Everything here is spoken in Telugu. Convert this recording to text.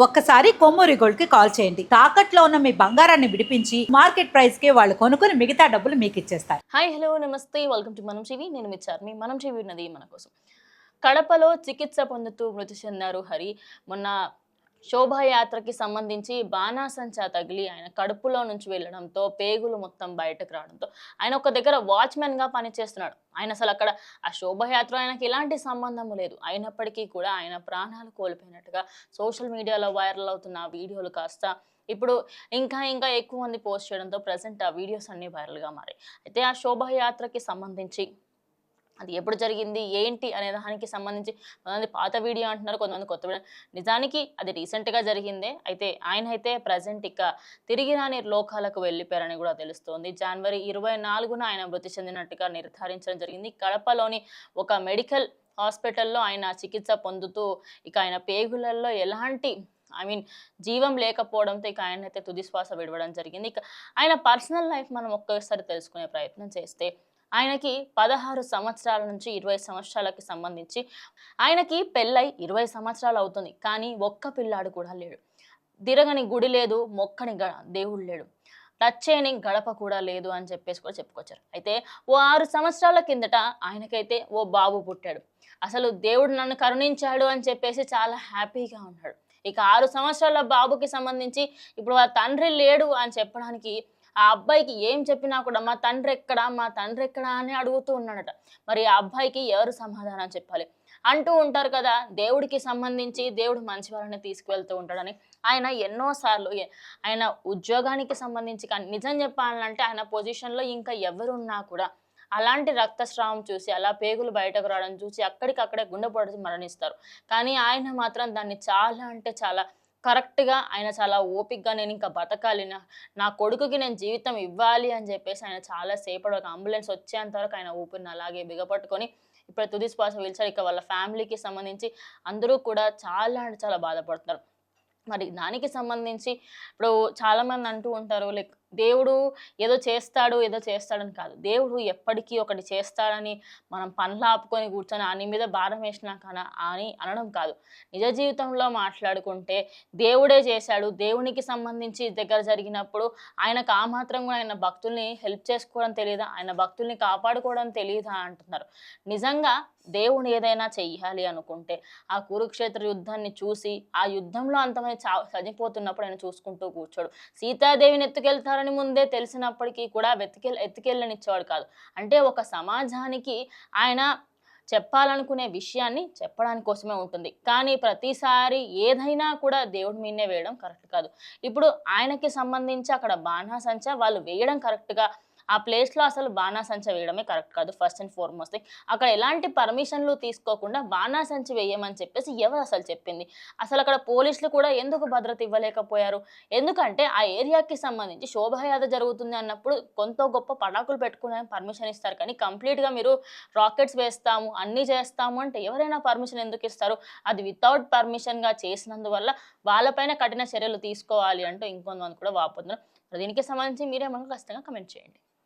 ఒక్కసారి కొమ్మూరి గోల్డ్కి కాల్ చేయండి. తాకట్లో ఉన్న మీ బంగారాన్ని విడిపించి మార్కెట్ ప్రైస్కి వాళ్ళు కొనుక్కుని మిగతా డబ్బులు మీకు ఇచ్చేస్తారు. హాయ్ హలో నమస్తే. Welcome to Manam TV. నేను మీ మనం టీవీ ఉన్నది మన కోసం. కడపలో చికిత్స పొందుతూ మృతి చెందారు హరి. మొన్న శోభాయాత్రకి సంబంధించి బాణాసంచా తగిలి ఆయన కడుపులో నుంచి వెళ్ళడంతో పేగులు మొత్తం బయటకు రావడంతో ఆయన ఒక దగ్గర వాచ్మెన్గా పనిచేస్తున్నాడు. ఆయన అసలు అక్కడ ఆ శోభయాత్ర ఆయనకి ఎలాంటి సంబంధం లేదు. అయినప్పటికీ కూడా ఆయన ప్రాణాలు కోల్పోయినట్టుగా సోషల్ మీడియాలో వైరల్ అవుతున్న వీడియోలు కాస్త ఇప్పుడు ఇంకా ఇంకా ఎక్కువ మంది పోస్ట్ చేయడంతో ప్రజెంట్ ఆ వీడియోస్ అన్ని వైరల్గా మారాయి. అయితే ఆ శోభాయాత్రకి సంబంధించి అది ఎప్పుడు జరిగింది? ఏంటి? అనే దానికి సంబంధించి కొంతమంది పాత వీడియో అంటున్నారు కొంతమంది కొత్త వీడియో. నిజానికి అది రీసెంట్గా జరిగిందే. అయితే ఆయన అయితే ప్రజెంట్ ఇక తిరిగి రాని లోకాలకు వెళ్ళిపోయారని కూడా తెలుస్తోంది. జనవరి ఇరవై నాలుగున ఆయన మృతి చెందినట్టుగా నిర్ధారించడం జరిగింది. కడపలోని ఒక మెడికల్ హాస్పిటల్లో ఆయన చికిత్స పొందుతూ ఇక ఆయన పేగులలో ఎలాంటి ఐ మీన్ జీవం లేకపోవడంతో ఇక ఆయన అయితే తుది శ్వాస విడవడం జరిగింది. ఇక ఆయన పర్సనల్ లైఫ్ మనం ఒక్కసారి తెలుసుకునే ప్రయత్నం చేస్తే ఆయనకి పదహారు సంవత్సరాల నుంచి ఇరవై సంవత్సరాలకి సంబంధించి ఆయనకి పెళ్ళై ఇరవై సంవత్సరాలు అవుతుంది. కానీ ఒక్క పిల్లాడు కూడా లేడు. తిరగని గుడి లేదు మొక్కని గ దేవుడు లేడు. టచ్ చేయని గడప కూడా లేదు అని చెప్పేసి కూడా చెప్పుకొచ్చారు. అయితే ఓ ఆరు సంవత్సరాల కిందట ఆయనకైతే ఓ బాబు పుట్టాడు. అసలు దేవుడు నన్ను కరుణించాడు అని చెప్పేసి చాలా హ్యాపీగా ఉన్నాడు. ఇక ఆరు సంవత్సరాల బాబుకి సంబంధించి ఇప్పుడు వాళ్ళ తండ్రి లేడు అని చెప్పడానికి ఆ అబ్బాయికి ఏం చెప్పినా కూడా మా తండ్రి ఎక్కడా మా తండ్రి ఎక్కడా అని అడుగుతూ ఉన్నాడట. మరి ఆ అబ్బాయికి ఎవరు సమాధానం చెప్పాలి? అంటూ ఉంటారు కదా దేవుడికి సంబంధించి దేవుడు మంచి వాళ్ళని తీసుకువెళ్తూ ఉంటాడని. ఆయన ఎన్నోసార్లు ఆయన ఉద్యోగానికి సంబంధించి కానీ నిజం చెప్పాలంటే ఆయన పొజిషన్లో ఇంకా ఎవరున్నా కూడా అలాంటి రక్తస్రావం చూసి అలా పేగులు బయటకు రావడం చూసి అక్కడికక్కడే గుండె పొడిచి మరణిస్తారు. కానీ ఆయన మాత్రం దాన్ని చాలా అంటే చాలా కరెక్ట్గా ఆయన చాలా ఓపిక్గా నేను ఇంకా బతకాలి. నా నా కొడుకుకి నేను జీవితం ఇవ్వాలి అని చెప్పేసి ఆయన చాలా సేపటి ఒక అంబులెన్స్ వచ్చేంత వరకు ఆయన ఊపిరిని అలాగే బిగపట్టుకొని ఇప్పుడు తుది శ్వాస పిలిచారు ఇక వాళ్ళ ఫ్యామిలీకి సంబంధించి అందరూ కూడా చాలా అంటే చాలా బాధపడుతున్నారు. మరి దానికి సంబంధించి ఇప్పుడు చాలామంది అంటూ ఉంటారు లైక్ దేవుడు ఏదో చేస్తాడు ఏదో చేస్తాడని కాదు. దేవుడు ఎప్పటికీ ఒకటి చేస్తాడని మనం పనులు ఆపుకొని కూర్చొని అని మీద భారం వేసినా కానీ అని అనడం కాదు. నిజ జీవితంలో మాట్లాడుకుంటే దేవుడే చేశాడు. దేవునికి సంబంధించి దగ్గర జరిగినప్పుడు ఆయనకు ఆ మాత్రం కూడా ఆయన భక్తుల్ని హెల్ప్ చేసుకోవడం తెలియదా ఆయన భక్తుల్ని కాపాడుకోవడం తెలియదా అంటున్నారు. నిజంగా దేవుడు ఏదైనా చెయ్యాలి అనుకుంటే ఆ కురుక్షేత్ర యుద్ధాన్ని చూసి ఆ యుద్ధంలో అంతమంది చా చనిపోతున్నప్పుడు ఆయన చూసుకుంటూ కూర్చోడు. సీతాదేవిని ఎత్తుకెళ్తారని ముందే తెలిసినప్పటికీ కూడా వెతికెళ్ళ ఎత్తుకెళ్ళనిచ్చేవాడు కాదు. అంటే ఒక సమాజానికి ఆయన చెప్పాలనుకునే విషయాన్ని చెప్పడానికి కోసమే ఉంటుంది. కానీ ప్రతిసారి ఏదైనా కూడా దేవుడి మీదనే వేయడం కరెక్ట్ కాదు. ఇప్పుడు ఆయనకి సంబంధించి అక్కడ బాణాసంచ వాళ్ళు వేయడం కరెక్ట్గా ఆ ప్లేస్లో అసలు బాణాసంచ వేయడమే కరెక్ట్ కాదు ఫస్ట్ అండ్ ఫార్మోస్ట్ అక్కడ ఎలాంటి పర్మిషన్లు తీసుకోకుండా బాణాసంచి వేయమని చెప్పేసి ఎవరు అసలు చెప్పింది? అసలు అక్కడ పోలీసులు కూడా ఎందుకు భద్రత ఇవ్వలేకపోయారు? ఎందుకంటే ఆ ఏరియాకి సంబంధించి శోభాయాత్ర జరుగుతుంది అన్నప్పుడు కొంత గొప్ప పటాకులు పెట్టుకోవడానికి పర్మిషన్ ఇస్తారు. కానీ కంప్లీట్గా మీరు రాకెట్స్ వేస్తాము అన్నీ చేస్తాము అంటే ఎవరైనా పర్మిషన్ ఎందుకు ఇస్తారు? అది వితౌట్ పర్మిషన్గా చేసినందువల్ల వాళ్ళపైన కఠిన చర్యలు తీసుకోవాలి అంటూ ఇంకొంతమంది కూడా వాపోతున్నారు. దీనికి సంబంధించి మీరేమన్నా ఖచ్చితంగా కమెంట్ చేయండి.